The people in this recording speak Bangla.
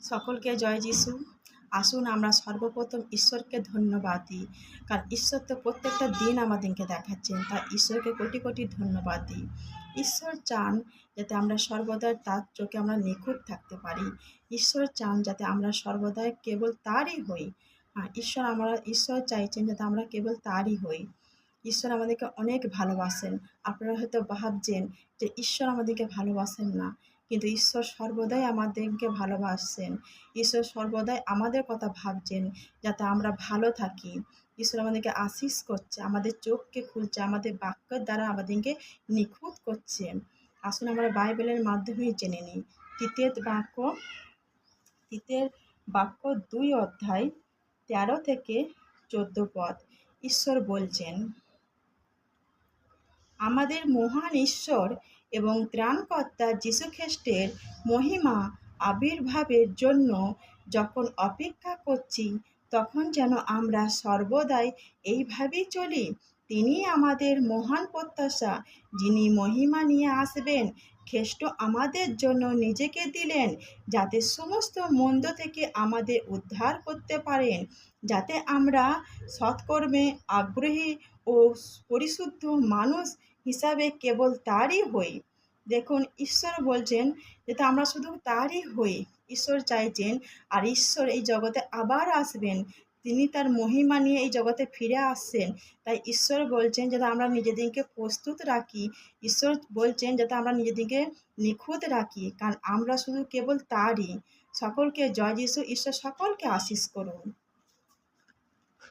সকলকে জয় যিশু। আসুন আমরা সর্বপ্রথম ঈশ্বরকে ধন্যবাদ দিই, কারণ ঈশ্বর তো প্রত্যেকটা দিন আমাদেরকে দেখাচ্ছেন, তাই ঈশ্বরকে কোটি কোটি ধন্যবাদ দিই। ঈশ্বর চান যাতে আমরা সর্বদাই তার চোখে আমরা নিখুঁত থাকতে পারি। ঈশ্বর চান যাতে আমরা সর্বদাই কেবল তারই হই। হ্যাঁ ঈশ্বর আমরা, ঈশ্বর চাইছেন যাতে আমরা কেবল তারই হই। ঈশ্বর আমাদেরকে অনেক ভালোবাসেন। আপনারা হয়তো ভাবছেন যে ঈশ্বর আমাদেরকে ভালোবাসেন না। কিন্তু ঈশ্বর সর্বদাই আমাদেরকে ভালোবাসছেন। ঈশ্বর সর্বদাই আমাদের কথা ভাবছেন যাতে আমরা ভালো থাকি। ঈশ্বর আমাদেরকে আশিস করছে, আমাদের চোখকে খুলছে, আমাদের বাক্যের দ্বারা আমাদেরকে নিখুঁত করছে। আসুন আমরা বাইবেলের মাধ্যমে জেনে নিই। তৃতীয় বাক্য তৃতীয় বাক্য দুই অধ্যায় তেরো থেকে চোদ্দ পদ। ঈশ্বর বলছেন, আমাদের মহান ঈশ্বর এবং ত্রাণকর্তা যীশুখ্রিস্টের মহিমা আবির্ভাবের জন্য যখন অপেক্ষা করছি, তখন যেন আমরা সর্বদাই এইভাবেই চলি। তিনি আমাদের মহান প্রত্যাশা, যিনি মহিমা নিয়ে আসবেন, খ্রিস্ট আমাদের জন্য নিজেকে দিলেন, যাতে সমস্ত মন্দ থেকে আমাদের উদ্ধার করতে পারেন, যাতে আমরা সৎকর্মে আগ্রহী ও পরিশুদ্ধ মানুষ হিসাবে কেবল তারই হই। দেখুন, ঈশ্বর বলছেন যাতে আমরা শুধু তারই হই। ঈশ্বর চাইছেন, আর ঈশ্বর এই জগতে আবার আসবেন। তিনি তার মহিমা নিয়ে এই জগতে ফিরে আসছেন। তাই ঈশ্বর বলছেন যাতে আমরা নিজেদেরকে প্রস্তুত রাখি। ঈশ্বর বলছেন যাতে আমরা নিজেদেরকে নিখুঁত রাখি, কারণ আমরা শুধু কেবল তারই। সকলকে, জয় যিশু, ঈশ্বর সকলকে আশিস করুন।